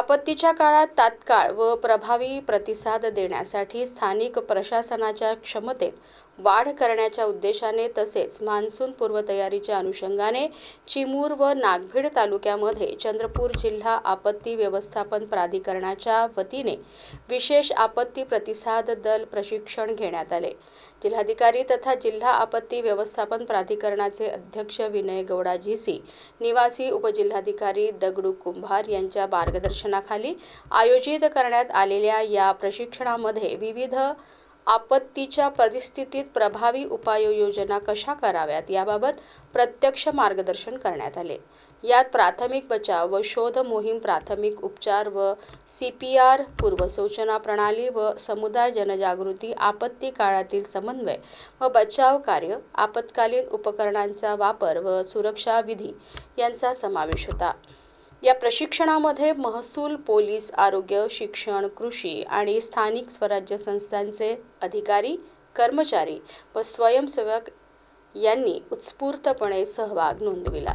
आपत्तीच्या काळात तात्काळ व प्रभावी प्रतिसाद देण्यासाठी स्थानिक प्रशासनाच्या क्षमतेत वाढ करण्याच्या उद्देशाने तसेच मान्सून पूर्वतयारीच्या अनुषंगाने चिमूर व नागभीड तालुक्यामध्ये चंद्रपूर जिल्हा आपत्ती व्यवस्थापन प्राधिकरणाच्या वतीने विशेष आपत्ती प्रतिसाद दल प्रशिक्षण घेण्यात आले. जिल्हाधिकारी तथा जिल्हा आपत्ती व्यवस्थापन प्राधिकरणाचे अध्यक्ष विनय गौडा जीसी निवासी उपजिल्हाधिकारी दगडू कुंभार यांच्या मार्गदर्शन मार्गदर्शनाखाली आयोजित करण्यात आलेल्या या प्रशिक्षणामध्ये विविध आपत्तीच्या परिस्थितीत प्रभावी उपाययोजना कशा कराव्यात याबाबत प्रत्यक्ष मार्गदर्शन करण्यात आले. यात प्राथमिक बचाव व शोध मोहीम प्राथमिक उपचार व सी पी आर पूर्वसूचना प्रणाली व समुदाय जनजागृती आपत्ती काळातील समन्वय व बचाव कार्य आपत्कालीन उपकरणांचा वापर व सुरक्षा विधी यांचा समावेश होता. या प्रशिक्षणामध्ये महसूल पोलीस आरोग्य शिक्षण कृषी आणि स्थानिक स्वराज्य संस्थांचे अधिकारी कर्मचारी व स्वयंसेवक यांनी उत्स्फूर्तपणे सहभाग नोंदविला.